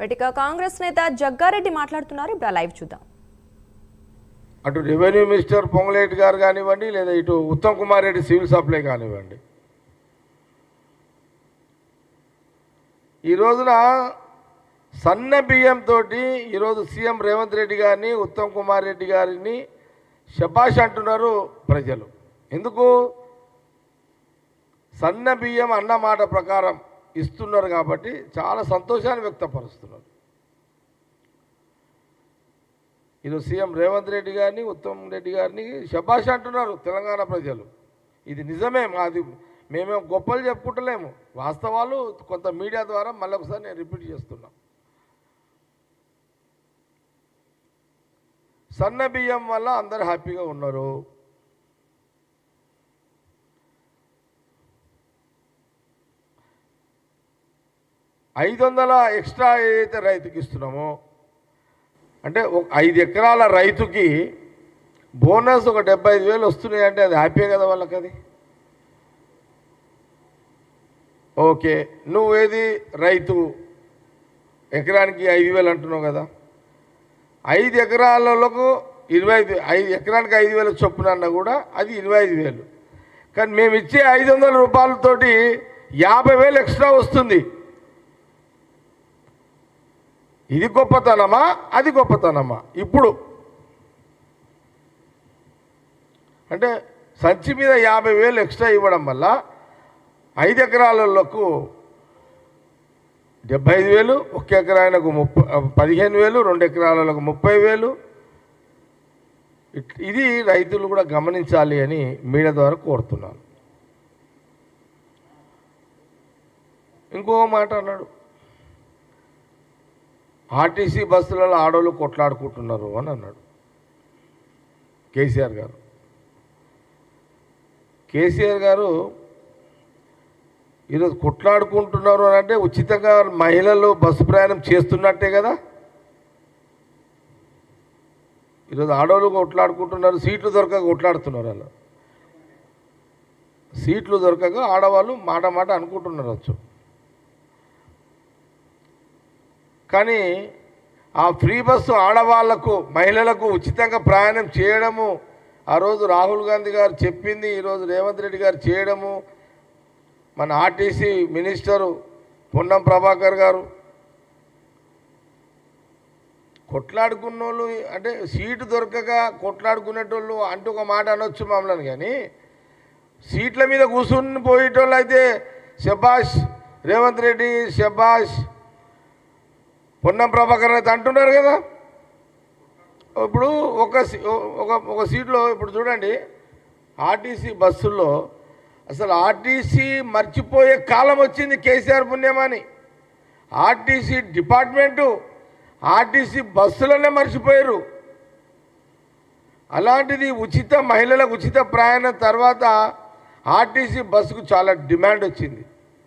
వెటిక కాంగ్రెస్ నేత జగ్గారెడ్డి మాట్లాడుతున్నారు. ఇప్పుడు లైవ్ చూద్దాం. అటు రెవెన్యూ మినిస్టర్ పొంగులేటి గారు కానివ్వండి లేదా ఇటు ఉత్తమ్ కుమార్ రెడ్డి సివిల్ సప్లై కానివ్వండి. ఈ రోజున సన్న బియ్యంతో ఈరోజు సీఎం రేవంత్ రెడ్డి గారిని ఉత్తమ్ కుమార్ రెడ్డి గారిని శబాష్ అంటున్నారు ప్రజలు. ఎందుకు? సన్న బియ్యం అన్న మాట ప్రకారం ఇస్తున్నారు కాబట్టి చాలా సంతోషాన్ని వ్యక్తపరుస్తున్నారు. ఈరోజు సీఎం రేవంత్ రెడ్డి గారిని ఉత్తమ్ రెడ్డి గారిని శబాష్ అంటున్నారు తెలంగాణ ప్రజలు. ఇది నిజమే మాది మేమేం గొప్పలు చెప్పుకుంటలేము. వాస్తవాలు కొంత మీడియా ద్వారా మళ్ళొకసారి నేను రిపీట్ చేస్తున్నా. సన్న బియ్యం వల్ల అందరు హ్యాపీగా ఉన్నారు. ఐదు వందల ఎక్స్ట్రా ఏదైతే రైతుకి ఇస్తున్నామో అంటే ఒక ఐదు ఎకరాల రైతుకి బోనస్ ఒక డెబ్బై ఐదు వేలు వస్తున్నాయి అంటే అది హ్యాపీ కదా వాళ్ళకి అది? ఓకే నువ్వు ఏది రైతు ఎకరానికి ఐదు వేలు అంటున్నావు కదా? ఐదు ఎకరాలకు ఇరవై ఐదు ఐదు ఎకరానికి ఐదు వేలు చొప్పున అన్నా కూడా అది ఇరవై ఐదు వేలు. కానీ మేము ఇచ్చే ఐదు వందల రూపాయలతోటి యాభై వేలు ఎక్స్ట్రా వస్తుంది. ఇది గొప్పతనమా? అది గొప్పతనమా? ఇప్పుడు. అంటే సంచి మీద యాభై వేలు ఎక్స్ట్రా ఇవ్వడం వల్ల ఐదు ఎకరాలకు డెబ్బై ఐదు వేలు ఒక ఎకరానికి ముప్పై పదిహేను వేలు రెండు ఎకరాలకు ముప్పై వేలు. ఇట్- ఇది రైతులు కూడా గమనించాలి అని మీడియా ద్వారా కోరుతున్నాను. ఇంకో మాట అన్నాడు. ఆర్టీసీ బస్సులలో ఆడవాళ్ళు కొట్లాడుకుంటున్నారు అని అన్నాడు. కేసీఆర్ గారు. కేసీఆర్ గారు ఈరోజు కొట్లాడుకుంటున్నారు అని అంటే ఉచితంగా మహిళలు బస్సు ప్రయాణం చేస్తున్నట్టే కదా? ఈరోజు ఆడవాళ్ళు కొట్లాడుకుంటున్నారు సీట్లు దొరకక కొట్లాడుతున్నారు వాళ్ళు సీట్లు దొరకక ఆడవాళ్ళు మాట మాట అనుకుంటున్నారు వచ్చు కానీ ఆ ఫ్రీ బస్సు ఆడవాళ్ళకు మహిళలకు ఉచితంగా ప్రయాణం చేయడము ఆ రోజు రాహుల్ గాంధీ గారు చెప్పింది ఈరోజు రేవంత్ రెడ్డి గారు చేయడము మన ఆర్టీసీ మినిస్టరు పొన్నం ప్రభాకర్ గారు. కొట్లాడుకున్న వాళ్ళు అంటే సీటు దొరకక కొట్లాడుకునేటోళ్ళు అంటూ ఒక మాట అనొచ్చు మమ్మల్ని కానీ సీట్ల మీద కూర్చుని పోయేటోళ్ళు అయితే శబాష్ రేవంత్ రెడ్డి శబాష్ పొన్నం ప్రభాకర్ అయితే అంటున్నారు కదా. ఇప్పుడు ఒక సీ- ఒక ఒక సీట్లో ఇప్పుడు చూడండి ఆర్టీసీ బస్సుల్లో అసలు ఆర్టీసీ మర్చిపోయే కాలం వచ్చింది కేసీఆర్ పుణ్యమని. ఆర్టీసీ డిపార్ట్మెంటు ఆర్టీసీ బస్సులనే మర్చిపోయారు. అలాంటిది ఉచిత మహిళలకు ఉచిత ప్రయాణం తర్వాత ఆర్టీసీ బస్సుకు చాలా డిమాండ్ వచ్చింది.